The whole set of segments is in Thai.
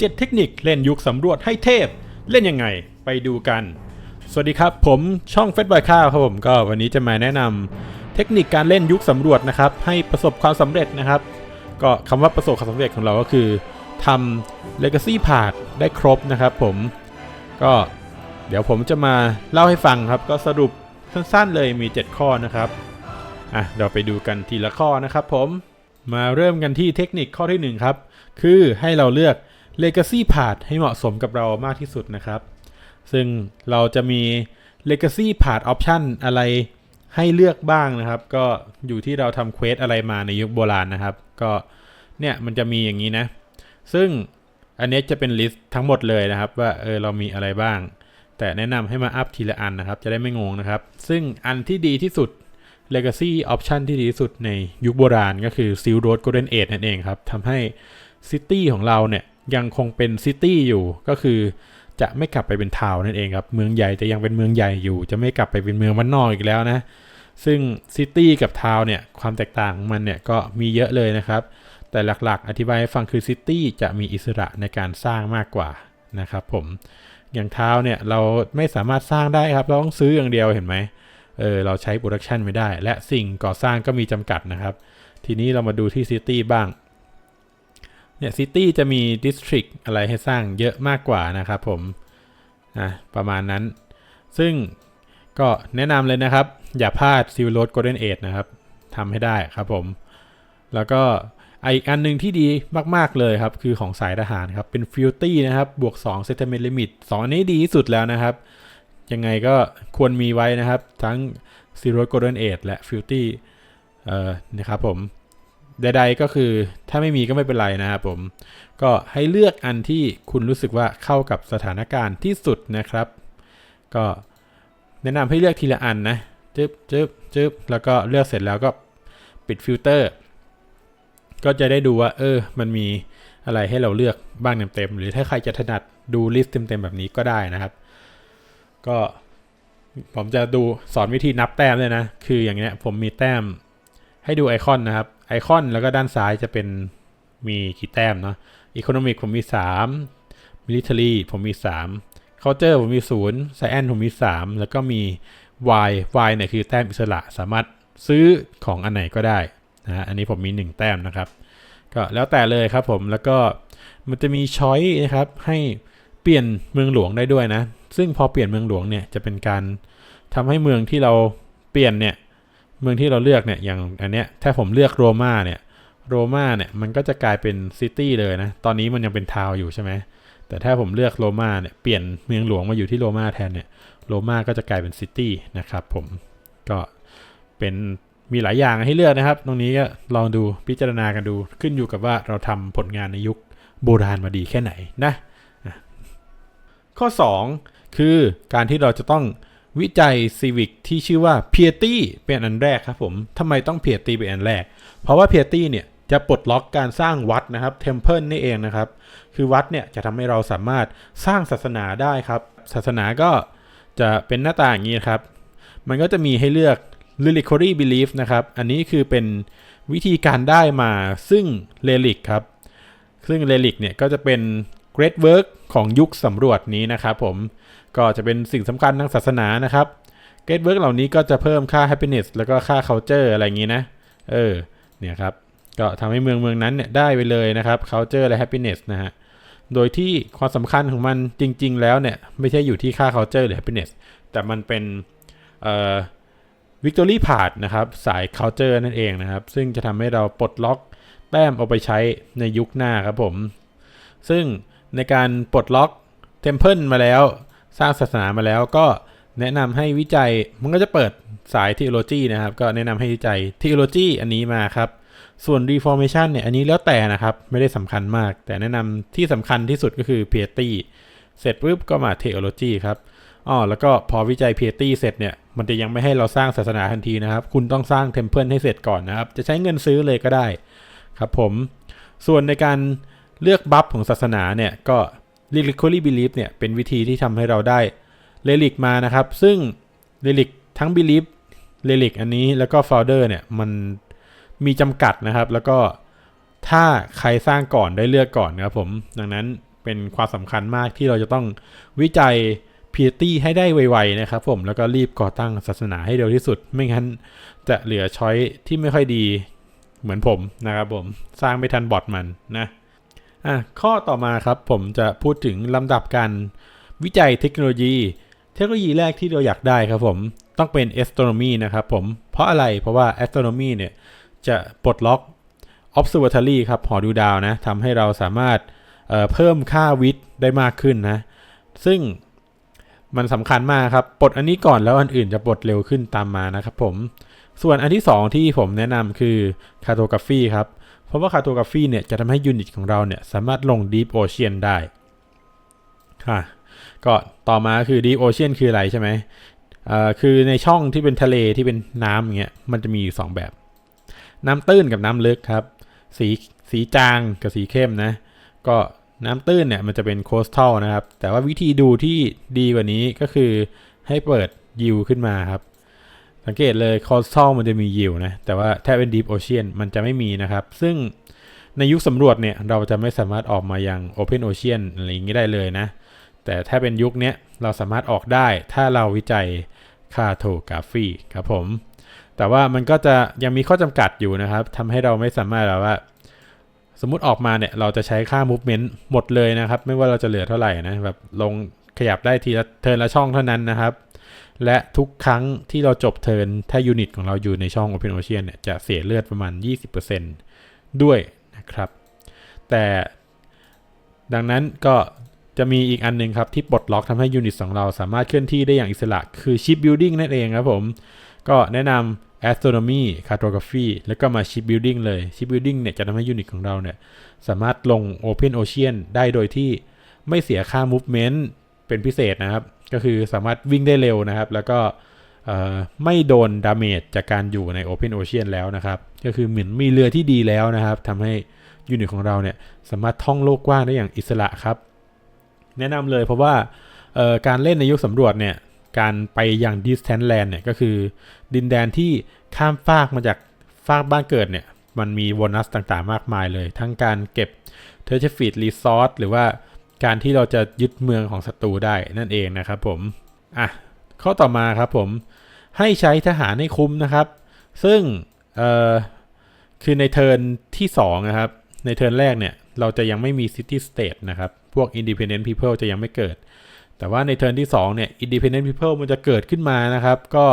7 เทคนิคเล่นยุคสำรวจให้เทพ เล่นยังไงไปดูกัน สวัสดีครับ ผมช่องเฟสบอยข้าวครับผมก็วันนี้จะมาแนะนำเทคนิคการเล่นยุคสำรวจนะครับ ให้ประสบความสำเร็จนะครับ ก็คำว่าประสบความสำเร็จของเราก็คือทำ Legacy p a t ได้ครบนะครับผมก็เดี๋ยวผมจะมาเล่าให้ฟังครับก็สรุปสั้นๆเลยมี 7 ข้อนะครับอะเราไปดูกันทีละข้อนะครับผมมาเริ่มกันที่เทคนิคข้อที่1ครับคือให้เราเลือก Legacy p a t ให้เหมาะสมกับเรามากที่สุดนะครับ ซึ่งเราจะมี Legacy p a t Option อะไรให้เลือกบ้างนะครับ ก็อยู่ที่เราทำเควสอะไรมาในยุคโบราณนะครับ ก็เนี่ยมันจะมีอย่างนี้นะ ซึ่งอันนี้จะเป็นลิสต์ทั้งหมดเลยนะครับว่าเออเรามีอะไรบ้าง แต่แนะนำให้มาอัพทีละอันนะครับ จะได้ไม่งงนะครับ ซึ่งอันที่ดีที่สุด Legacy Option ที่ดีที่สุดในยุคโบราณก็คือ Seal Road Golden Age นั่นเองครับทำให้ซิตี้ของเราเนี่ย ยังคงเป็นซิตี้อยู่ก็คือจะไม่กลับไปเป็นทาวน์นั่นเองครับ เมืองใหญ่จะยังเป็นเมืองใหญ่อยู่ จะไม่กลับไปเป็นเมืองมันนอกอีกแล้วนะ ซึ่งซิตี้กับทาวน์เนี่ยความแตกต่างของมันเนี่ยก็มีเยอะเลยนะครับ แต่หลักๆ อธิบายให้ฟังคือซิตี้จะมีอิสระในการสร้างมากกว่านะครับผมอย่างทาวน์เนี่ยเราไม่สามารถสร้างได้ครับ เราต้องซื้ออย่างเดียวเห็นไหมเออเราใช้โปรดักชันไม่ได้ และสิ่งก่อสร้างก็มีจำกัดนะครับ ทีนี้เรามาดูที่ซิตี้บ้าง เนี่ยซิตี้จะมีดิสทริกอะไรให้สร้างเยอะมากกว่านะครับผมอะประมาณนั้น ซึ่งก็แนะนำเลยนะครับ อย่าพลาดซิลโรดโกลเด้นเอทนะครับทำให้ได้ครับผม แล้วก็อีกอันหนึ่งที่ดีมาก ๆ เลยครับ คือของสายทหารครับ เป็นฟิลตี้นะครับ บวก2 settlement limit 2อันนี้ดีที่สุดแล้วนะครับ ยังไงก็ควรมีไว้นะครับ ทั้ง Zero Golden Age และ f i l t y เอ่อนะครับผม ใดๆก็คือถ้าไม่มีก็ไม่เป็นไรนะครับผม ก็ให้เลือกอันที่คุณรู้สึกว่าเข้ากับสถานการณ์ที่สุดนะครับ ก็แนะนำให้เลือกทีละอันนะจึ๊บจึ๊บจึ๊บแล้วก็เลือกเสร็จแล้วก็ปิดฟิลเตอร์ ก็จะได้ดูว่า เออ มันมีอะไรให้เราเลือกบ้างเต็มๆหรือถ้าใครจะถนัดดูลิสต์เต็มๆแบบนี้ก็ได้นะครับ ก็ผมจะดูสอนวิธีนับแต้มเลยนะ คืออย่างเงี้ยผมมีแต้มให้ดูไอคอนนะครับ ไอคอนแล้วก็ด้านซ้ายจะเป็นมีกี่แต้มเนาะอีโคโนมิกผมมี3 Military ผมมี3 Culture ผมมี0 Science ผมมี 3 แล้วก็มี Y Y เนี่ยคือแต้มอิสระสามารถซื้อของอันไหนก็ได้นะอันนี้ผมมี 1 แต้มนะครับ ก็แล้วแต่เลยครับผมแล้วก็มันจะมีช้อยนะครับให้เปลี่ยนเมืองหลวงได้ด้วยนะ ซึ่งพอเปลี่ยนเมืองหลวงเนี่ยจะเป็นการทำให้เมืองที่เราเปลี่ยนเนี่ย เมืองที่เราเลือกเนี่ยอย่างอันเนี้ยถ้าผมเลือกโรมาเนี่ยโรมาเนี่ยมันก็จะกลายเป็นซิตี้เลยนะ ตอนนี้มันยังเป็นทาวอยู่ใช่ไหมแต่ถ้าผมเลือกโรมาเนี่ยเปลี่ยนเมืองหลวงมาอยู่ที่โรมาแทนเนี่ยโรมาก็จะกลายเป็นซิตี้นะครับผมก็เป็นมีหลายอย่างให้เลือกนะครับ ตรงนี้ก็ลองดูพิจารณากันดูขึ้นอยู่กับว่าเราทำผลงานในยุคโบราณมาดีแค่ไหนนะอะข้อ 2 คือการที่เราจะต้อง วิจัย Civic ที่ชื่อว่า p i e t y เป็นอันแรกครับผมทำไมต้อง p i e t y เป็นอันแรก เพราะว่า p i e t y เนี่ยจะปลดล็อกการสร้างวัดนะครับ Temple นี่เองนะครับ คือวัดเนี่ยจะทำให้เราสามารถสร้างศาสนาได้ครับ ศาสนาก็จะเป็นหน้าตาอย่างนี้ครับ มันก็จะมีให้เลือก Reliquary Belief นะครับ อันนี้คือเป็นวิธีการได้มาซึ่ง Relic ครับ ซึ่ง Relic เนี่ยก็จะเป็น Great Work ของยุคสำรวจนี้นะครับผม ก็จะเป็นสิ่งสำคัญทางศาสนานะครับ Great Work เหล่านี้ก็จะเพิ่มค่า happiness แล้วก็ค่า culture อะไรอย่างนี้นะ เออ เนี่ยครับ ก็ทำให้เมืองเมืองนั้นเนี่ยได้ไปเลยนะครับ culture และ happiness นะฮะ โดยที่ความสำคัญของมันจริง ๆ แล้วเนี่ย ไม่ใช่อยู่ที่ค่า culture หรือ happiness แต่มันเป็นเอ่อ victory part นะครับ สาย culture นั่นเองนะครับ ซึ่งจะทำให้เราปลดล็อกแต้มเอาไปใช้ในยุคหน้าครับผม ซึ่งในการปลดล็อก temple มาแล้ว สร้างศาสนามาแล้วก็แนะนำให้วิจัยมันก็จะเปิดสาย theology นะครับ ก็แนะนำให้วิจัย theology อันนี้มาครับ ส่วน reformation เนี่ยอันนี้แล้วแต่นะครับ ไม่ได้สำคัญมาก แต่แนะนำที่สำคัญที่สุดก็คือ piety เสร็จปุ๊บก็มา theology ครับอ๋อแล้วก็พอวิจัย piety เสร็จเนี่ยมันจะยังไม่ให้เราสร้างศาสนาทันทีนะครับ คุณต้องสร้าง temple ให้เสร็จก่อนนะครับ จะใช้เงินซื้อเลยก็ได้ครับผม ส่วนในการเลือกบัฟของศาสนาเนี่ยก็ reliquary belief เนี่ยเป็นวิธีที่ทำให้เราได้เ e ลิกมานะครับ ซึ่งเ e ลิกทั้ง belief เ e ลิกอันนี้แล้วก็ folder เนี่ยมันมีจำกัดนะครับ แล้วก็ถ้าใครสร้างก่อนได้เลือกก่อนนะครับผม ดังนั้นเป็นความสำคัญมากที่เราจะต้องวิจัยพีตี้ให้ได้ไวๆนะครับผมแล้วก็รีบก่อตั้งศาสนาให้เร็วที่สุด ไม่งั้นจะเหลือช้อยที่ไม่ค่อยดีเหมือนผมนะครับผมสร้างไม่ทันบอทมันนะ อะข้อต่อมาครับผมจะพูดถึงลำดับการวิจัยเทคโนโลยี เทคโนโลยีแรกที่เราอยากได้ครับผมต้องเป็น astronomy นะครับผมเพราะอะไรเพราะว่า astronomy เนี่ยจะปลดล็อก observatory ครับหอดูดาวนะทำให้เราสามารถเเพิ่มค่าวิทย์ได้มากขึ้นนะ ซึ่งมันสำคัญมากครับปลดอันนี้ก่อนแล้วอันอื่นจะปลดเร็วขึ้นตามมานะครับผมส่วนอันที่ 2 ที่ผมแนะนำคือ cartography ครับ เพราะว่า cartography เนี่ยจะทำให้ยูนิตของเราเนี่ยสามารถลง deep ocean ได้ค่ะก็ต่อมาคือ deep ocean คืออะไรใช่ไหมอ่าคือในช่องที่เป็นทะเลที่เป็นน้ำอย่างเงี้ยมันจะมีอยู่สองแบบ น้ำตื้นกับน้ำลึกครับ สีสีจางกับสีเข้มนะ ก็น้ำตื้นเนี่ยมันจะเป็นโคสทัลนะครับ แต่ว่าวิธีดูที่ดีกว่านี้ก็คือให้เปิดยิวขึ้นมาครับ สังเกตเลยโคสทัลมันจะมียิวนะ แต่ว่าถ้าเป็นดีฟโอเชียนมันจะไม่มีนะครับ ซึ่งในยุคสำรวจเนี่ย เราจะไม่สามารถออกมายังโอเพนโอเชียนอะไรอย่างนี้ได้เลยนะ แต่ถ้าเป็นยุคนี้เราสามารถออกได้ถ้าเราวิจัยคาโทกราฟีครับผม แต่ว่ามันก็จะยังมีข้อจำกัดอยู่นะครับทำให้เราไม่สามารถแบบว่า สมมติออกมาเนี่ยเราจะใช้ค่า movement หมดเลยนะครับ ไม่ว่าเราจะเหลือเท่าไหร่นะแบบลงขยับได้ทีละเทินละช่องเท่านั้นนะครับ และทุกครั้งที่เราจบเทิร์นถ้ายูนิตของเราอยู่ในช่อง Open Ocean เนี่ยจะเสียเลือดประมาณ 20%ด้วยนะครับ แต่ดังนั้นก็จะมีอีกอันหนึงครับ ที่ปลดล็อกทำให้ยูนิตของเราสามารถเคลื่อนที่ได้อย่างอิสระ คือ Ship Building นั่นเองครับผม ก็แนะนำ astronomy cartography แล้วก็มา ship building เลย ship building เนี่ยจะทำให้ยูนิตของเราเนี่ยสามารถลง open ocean ได้โดยที่ไม่เสียค่า movement เป็นพิเศษนะครับ ก็คือสามารถวิ่งได้เร็วนะครับ แล้วก็ไม่โดนดาเมจจากการอยู่ใน open ocean แล้วนะครับ ก็คือเหมือนมีเรือที่ดีแล้วนะครับทำให้ยูนิตของเราเนี่ยสามารถท่องโลกกว้างได้อย่างอิสระครับ แนะนำเลยเพราะว่าการเล่นในยุคสำรวจเนี่ยการไปอย่าง distant land เนี่ยก็คือดินแดนที่ข้ามฟากมาจากฟากบ้านเกิดเนี่ยมันมีโบนัสต่างๆ มากมายเลย ทั้งการเก็บเทอร์เชฟีดรีซอสหรือว่า การที่เราจะยึดเมืองของศัตรูได้นั่นเองนะครับผมอะข้อต่อมาครับผมให้ใช้ทหารให้คุ้มนะครับ ซึ่งเอ่อคือในเทิร์นที่2นะครับในเทิร์นแรกเนี่ยเราจะยังไม่มี City State นะครับ พวก Independent People จะยังไม่เกิด แต่ว่าในเทิร์นที่2เนี่ย Independent People มันจะเกิดขึ้นมานะครับ ก็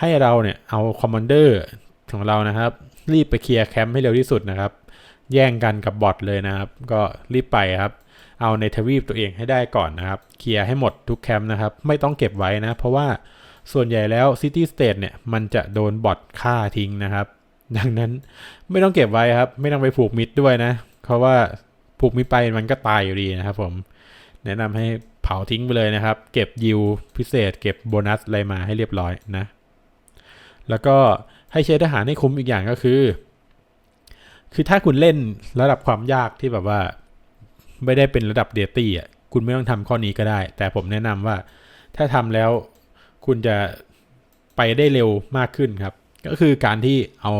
ให้เราเนี่ยเอาคอมมานเดอร์ของเรานะครับ รีบไปเคลียร์แคมป์ให้เร็วที่สุดนะครับ แย่งกันกับบอทเลยนะครับ ก็รีบไปครับ เอาในทวีปตัวเองให้ได้ก่อนนะครับเคลียร์ให้หมดทุกแคมป์นะครับไม่ต้องเก็บไว้นะ เพราะว่าส่วนใหญ่แล้ว City State เนี่ยมันจะโดนบอทฆ่าทิ้งนะครับ ดังนั้นไม่ต้องเก็บไว้ครับ ไม่ต้องไปผูกมิดด้วยนะ เพราะว่าผูกมิดไปมันก็ตายอยู่ดีนะครับผมแนะนำให้เผาทิ้งไปเลยนะครับ เก็บยิวพิเศษ เก็บโบนัสอะไรมาให้เรียบร้อยนะ แล้วก็ให้ใช้ทหารให้คุ้มอีกอย่างก็คือ คือถ้าคุณเล่นระดับความยากที่แบบว่า ไม่ได้เป็นระดับเดตี้อะคุณไม่ต้องทำข้อนี้ก็ได้ แต่ผมแนะนำว่า ถ้าทำแล้วคุณจะไปได้เร็วมากขึ้นครับ ก็คือการที่เอา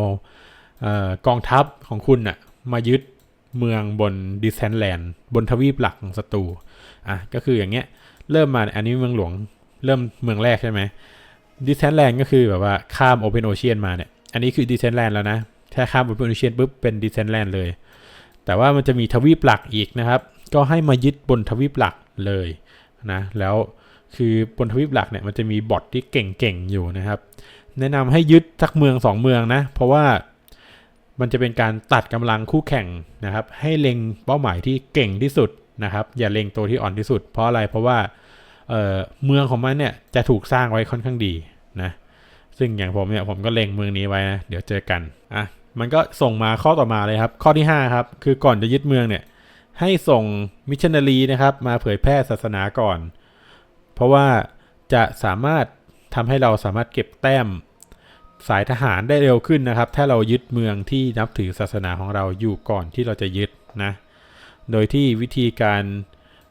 เออกองทัพของคุณน่ะมายึดเมืองบนดิสแทนแลนด์บนทวีปหลักของศัตรูอะก็คืออย่างเงี้ยเริ่มมาอันนี้เมืองหลวงเริ่มเมืองแรกใช่ไหมดิสแทนแลนด์ก็คือแบบว่าข้ามโอเพนโอเชียนมาเนี่ย อันนี้คือดิสแทนแลนด์แล้วนะถ้าข้ามโอเพนโอเชียนปุ๊บเป็นดิสแทนแลนด์เลย แต่ว่ามันจะมีทวีปหลักอีกนะครับ ก็ให้มายึดบนทวีปหลักเลยนะแล้วคือบนทวีปหลักเนี่ยมันจะมีบอทที่เก่งๆอยู่นะครับ แนะนำให้ยึดสักเมือง 2 เมืองนะ เพราะว่ามันจะเป็นการตัดกำลังคู่แข่งนะครับ ให้เล็งเป้าหมายที่เก่งที่สุดนะครับ อย่าเล็งตัวที่อ่อนที่สุด เพราะอะไรเพราะว่าเเมืองของมันเนี่ยจะถูกสร้างไว้ค่อนข้างดีนะซึ่งอย่างผมเนี่ยผมก็เล็งเมืองนี้ไว้นะเดี๋ยวเจอกันอะมันก็ส่งมาข้อต่อมาเลยครับ ข้อที่5ครับคือก่อนจะยึดเมืองเนี่ย ให้ส่งมิชชันนารีนะครับ มาเผยแพร่ศาสนาก่อน เพราะว่าจะสามารถทำให้เราสามารถเก็บแต้มสายทหารได้เร็วขึ้นนะครับ ถ้าเรายึดเมืองที่นับถือศาสนาของเราอยู่ก่อนที่เราจะยึดนะ โดยที่วิธีการ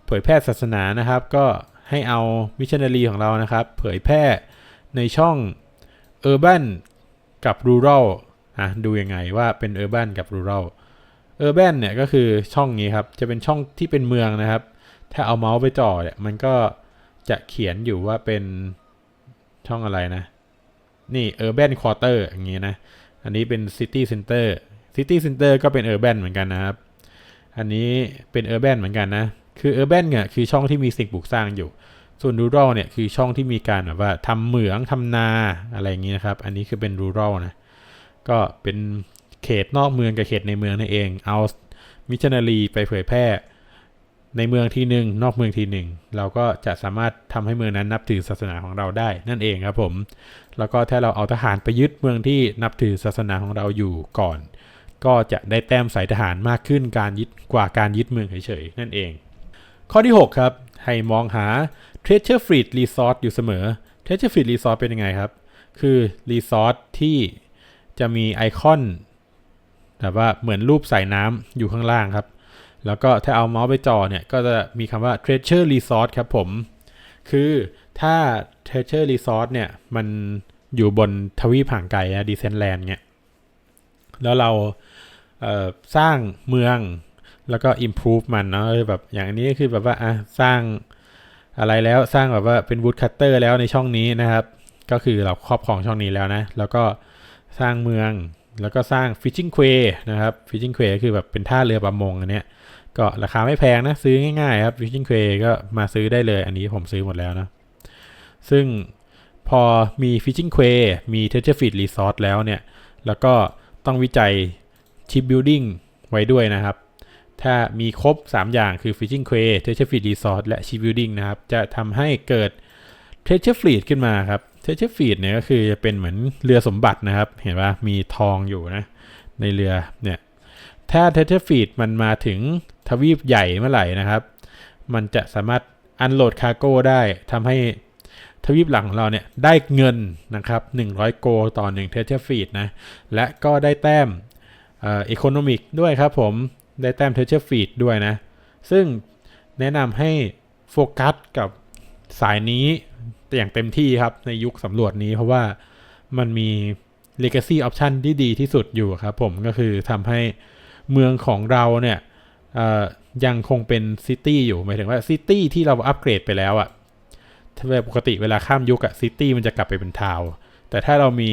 เผยแพร่ศาสนานะครับ ก็ให้เอามิชชันนารีของเรานะครับ เผยแพร่ในช่อง Urban กับ Rural อะดูยังไงว่าเป็น Urban กับ Rural Urban เนี่ยก็คือช่องนี้ครับ จะเป็นช่องที่เป็นเมืองนะครับ ถ้าเอาเมาส์ไปจ่อเนี่ยมันก็จะเขียนอยู่ว่าเป็นช่องอะไรนะ นี่ Urban Quarter อย่างงี้นะ อันนี้เป็น City Center City Center ก็เป็น Urban เหมือนกันนะครับ อันนี้เป็น Urban เหมือนกันนะ คือ Urban เนี่ยคือช่องที่มีสิ่งปลูกสร้างอยู่ ส่วน Rural เนี่ยคือช่องที่มีการแบบว่าทำเหมืองทำนาอะไรอย่างนี้นะครับ อันนี้คือเป็น Rural นะ ก็เป็น เขตนอกเมืองกับเขตในเมืองนั่นเอง เอามิชชันนารีไปเผยแพร่ ในเมืองทีหนึ่งนอกเมืองทีหนึ่งเราก็จะสามารถทำให้เมืองนั้นนับถือศาสนาของเราได้นั่นเองครับผม แล้วก็ถ้าเราเอาทหารไปยึดเมืองที่นับถือศาสนาของเราอยู่ก่อน ก็จะได้แต้มสายทหารมากขึ้นการยึดกว่าการยึดเมืองเฉยๆนั่นเอง ข้อที่ 6 ครับ ให้มองหา Treasure Fleet Resort อยู่เสมอ Treasure Fleet Resort เป็นยังไงครับ คือรีสอร์ทที่จะมีไอคอน แบบว่าเหมือนรูปใสายน้ำอยู่ข้างล่างครับ แล้วก็ถ้าเอาเมาส์ไปจ่อเนี่ย ก็จะมีคำว่า Treasure Resort ครับผม คือถ้า Treasure Resort เนี่ย มันอยู่บนทวีปห่างไกลนะดิเซนแลนด์เนี่ย แล้วเราเสร้างเมืองแล้วก็ improve มันเนาะเออแบบอย่างอันนี้ก็คือแบบว่าอะสร้างอะไรแล้วสร้างแบบว่าเป็น wood cutter แล้วในช่องนี้นะครับ ก็คือเราครอบครองช่องนี้แล้วนะ แล้วก็สร้างเมือง แล้วก็สร้าง fishing quay นะครับ fishing quay ก็คือแบบเป็นท่าเรือประมงอันเนี้ยก็ราคาไม่แพงนะ ซื้อง่ายๆครับ Fishing Quay ก็มาซื้อได้เลย อันนี้ผมซื้อหมดแล้วนะ ซึ่งพอมี Fishing Quay มี Treasure Feed Resort แล้วเนี่ย แล้วก็ต้องวิจัย Ship Building ไว้ด้วยนะครับ ถ้ามีครบ 3 อย่างคือ Fishing Quay Treasure Feed Resort และ Ship Building นะครับ จะทำให้เกิด Treasure Fleet ขึ้นมาครับ Treasure Fleet เนี่ยก็คือจะเป็นเหมือนเรือสมบัตินะครับ เห็นว่ามีทองอยู่นะ ในเรือเนี่ยถ้า Tether Feed มันมาถึงทวีปใหญ่เมื่อไหร่นะครับ มันจะสามารถอันโหลดคาร์โก้ได้ทำให้ทวีปหลังของเราเนี่ยได้เงินนะครับ100 โกต่อ1 Tether Feed นะ และก็ได้แต้มเอ่อ Economic ด้วยครับผมได้แต้ม Tether Feed ด้วยนะ ซึ่งแนะนำให้โฟกัสกับสายนี้ แต่อย่างเต็มที่ครับในยุคสำรวจนี้เพราะว่ามันมี Legacy Option ที่ดีที่สุดอยู่ครับผมก็คือทำให้เมืองของเราเนี่ยยังคงเป็นซิตี้อยู่หมายถึงว่าซิตี้ที่เราอัปเกรดไปแล้วอะ่ะถ้าปกติเวลาข้ามยุคอะซิตี้มันจะกลับไปเป็นทาวน์แต่ถ้าเรามี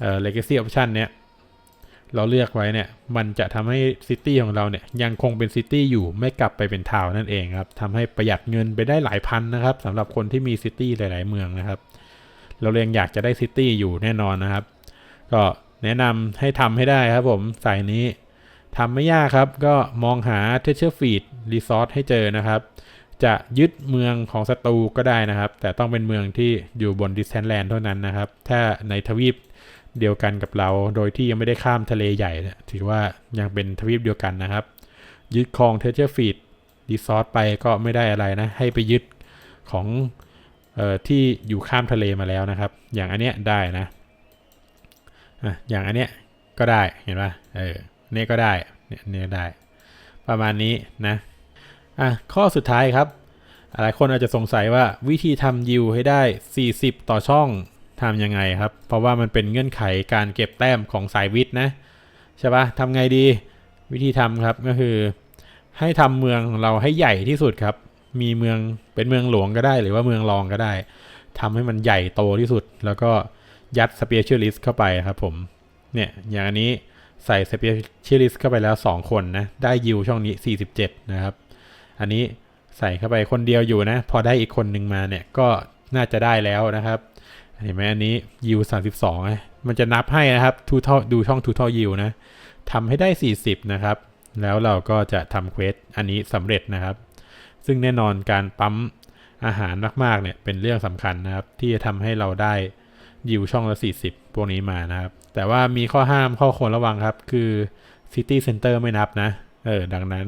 เอ่อ legacy option เนี่ย เราเลือกไว้เนี่ยมันจะทำให้ซิตี้ของเราเนี่ยยังคงเป็นซิตี้อยู่ไม่กลับไปเป็นทาวน์นั่นเองครับทำให้ประหยัดเงินไปได้หลายพันนะครับสำหรับคนที่มีซิตี้หลาย ๆ เมืองนะครับ เราเรียงอยากจะได้ซิตี้อยู่แน่นอนนะครับ ก็แนะนำให้ทำให้ได้ครับผมสายนี้ทำไม่ยากครับ ก็มองหา Treasure Feed Resort ให้เจอนะครับ จะยึดเมืองของศัตรูก็ได้นะครับ แต่ต้องเป็นเมืองที่อยู่บนดิสแทนแลนด์เท่านั้นนะครับ ถ้าในทวีป เดียวกันกับเรา โดยที่ยังไม่ได้ข้ามทะเลใหญ่ถือว่ายังเป็นทวีปเดียวกันนะครับ ยึดครอง Treasure Feed Resort ไปก็ไม่ได้อะไรนะ ให้ไปยึดของออที่อยู่ข้ามทะเลมาแล้วนะครับ อย่างอันเนี้ยได้นะอะอย่างอันเนี้ยก็ได้เห็นปะเออเนี่ยก็ได้เนี่ยเนี่ยได้ ประมาณนี้นะอะข้อสุดท้ายครับหลายคนอาจจะสงสัยว่าวิธีทำยิวให้ได้ 40 ต่อช่อง ทำยังไงครับ เพราะว่ามันเป็นเงื่อนไขการเก็บแต้มของสายวิทย์นะใช่ปะทำไงดีวิธีทำครับก็คือ ให้ทำเมืองของเราให้ใหญ่ที่สุดครับ มีเมืองเป็นเมืองหลวงก็ได้ หรือว่าเมืองรองก็ได้ทำให้มันใหญ่โตที่สุด แล้วก็ยัด Specialist เข้าไปครับผมเนี่ยอย่างอันนี้ใส่ Specialist เข้าไปแล้ว 2 คนนะ ได้ยิวช่องนี้ 47 นะครับ อันนี้ใส่เข้าไปคนเดียวอยู่นะ พอได้อีกคนหนึ่งมาเนี่ยก็น่าจะได้แล้วนะครับ เห็นไหมอันนี้ยิว32นะมันจะนับให้นะครับ total ดูช่อง total ยิวนะทำให้ได้ 40 นะครับ แล้วเราก็จะทำเควสอันนี้สำเร็จนะครับ ซึ่งแน่นอนการปั๊มอาหารมากๆเนี่ยเป็นเรื่องสำคัญนะครับ ที่จะทำให้เราได้ยิวช่องละ 40 พวกนี้มานะครับ แต่ว่ามีข้อห้ามข้อควรระวังครับ คือ City Center ไม่นับนะ เออ ดังนั้น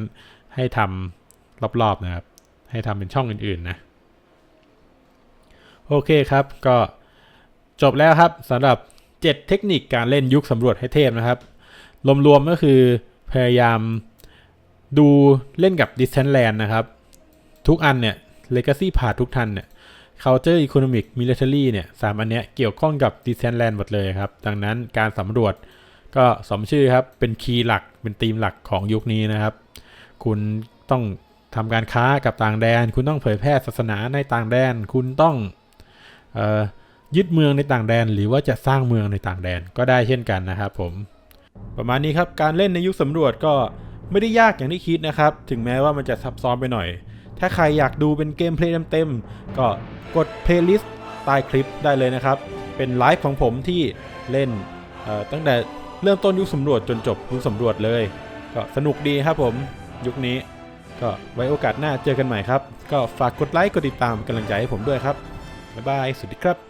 ให้ทำรอบๆนะครับ ให้ทำเป็นช่องอื่นๆนะ โอเคครับก็ จบแล้วครับสำหรับ 7 เทคนิคการเล่นยุคสำรวจให้เทพนะครับ รวมๆก็คือพยายามดูเล่นกับ Distant Land นะครับ ทุกอันเนี่ย Legacy ผ่าทุกทันเนี่ย culture economic military เนี่ยสามอันเนี้ยเกี่ยวข้องกับ Distant Land หมดเลยครับ ดังนั้นการสำรวจก็สมชื่อครับ เป็นคีย์หลักเป็นธีมหลักของยุคนี้นะครับ คุณต้องทำการค้ากับต่างแดน คุณต้องเผยแพร่ศาสนาในต่างแดน คุณต้องเออ ยึดเมืองในต่างแดน หรือว่าจะสร้างเมืองในต่างแดนก็ได้เช่นกันนะครับผม ประมาณนี้ครับการเล่นในยุคสำรวจก็ไม่ได้ยากอย่างที่คิดนะครับ ถึงแม้ว่ามันจะซับซ้อนไปหน่อย ถ้าใครอยากดูเป็นเกมเพลย์เต็มๆก็กดเพลย์ลิสต์ใต้คลิปได้เลยนะครับ เป็นไลฟ์ของผมที่เล่นตั้งแต่เริ่มต้นยุคสำรวจจนจบยุคสำรวจเลย ก็สนุกดีครับผมยุคนี้ ก็ไว้โอกาสหน้าเจอกันใหม่ครับ ก็ฝากกดไลค์กดติดตามกำลังใจให้ผมด้วยครับบ๊ายบายสวัสดีครับ